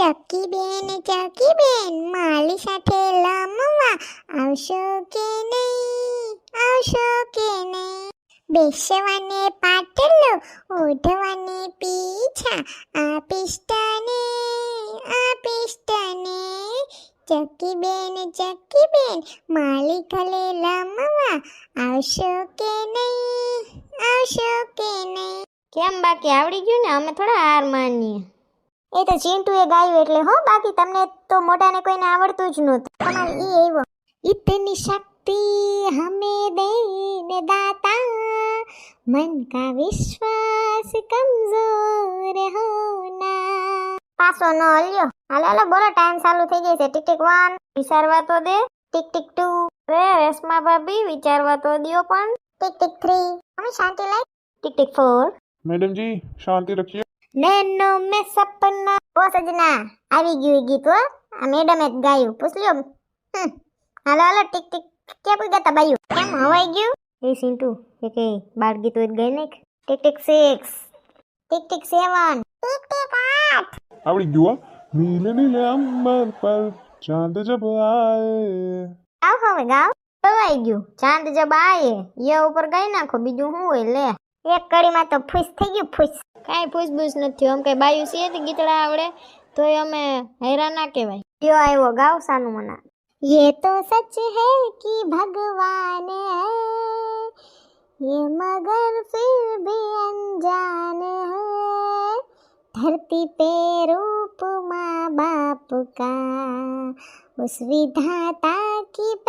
ચકી બેન ચકી બેન માલી સાથે લમવા. આવશો કે નહીં? આવશો કે નહીં? બેસવાને પાટલો, ઓઢવાને પીછા. આપીશ તને આપીશ તને ચકી બેન ચકી બેન માલી ખલે લમવા. આવશો કે નહીં? આવશો કે નહીં? કેમ બાકી આવડી ગયું ને? અમે થોડા હાર માનીએ. એ તો ચિંટુએ ગાયું એટલે હો, બાકી તમને તો મોટાને કોઈને આવડતું જ નહોતું. તમારે ઈ એવો ઇતની શક્તિ હમે દેને દાતા. મન કા વિશ્વાસ કમજોર હોના. પાસો ન હલ્યો. હાલો હાલો, બોલો ટાઈમ ચાલુ થઈ જશે ટીક ટીક વન વિચારવા તો દે. ટિક, ટીક ટુ રે રેશમા ભાભી, વિચારવા તો દિયો પણ. ટિક, ટીક થ્રી મમ્મી શાંતિ લાઈ. ટીક ટીક ફોર મેડમજી, શાંતિ રખીએ. નેનો મે સપના. ઓ સજના આવી ગયું ગીત આ મેડમ મેડમે ગાયું. પૂછ લ્યો. હાલો હાલો ટીક ટીક. કેમ ગાતા બાયું? કેમ હવાઈ ગયું? એ સિન્ટુ એ કે બાળ ગીત હોય ગઈ નાખ. Tick tick six tick tick seven tick tick આઠ. આવડી ગયું નીલ નીલ અંબર પર ચાંદ જબ આયે. આવ હવે ગાવ. હવાઈ ગયું. ચાંદ જબ આયે. ય ઉપર ગઈ નાખો બીજું હું હોય લે. એક કડીમાં તો ફૂસ થઈ ગયું ફૂસ કાંઈ ફૂસબૂસ નથી થયું આમ કઈ બાયું છીએ તે ગીતડા આવડે તોય અમે હેરા ના કહેવાય કયો આવ્યો ગાવ સાનું મના ये तो सच है कि भगवान है ये मगर फिर भी अनजान है धरती पे रूप माँ बाप का उस विधाता की पहचान है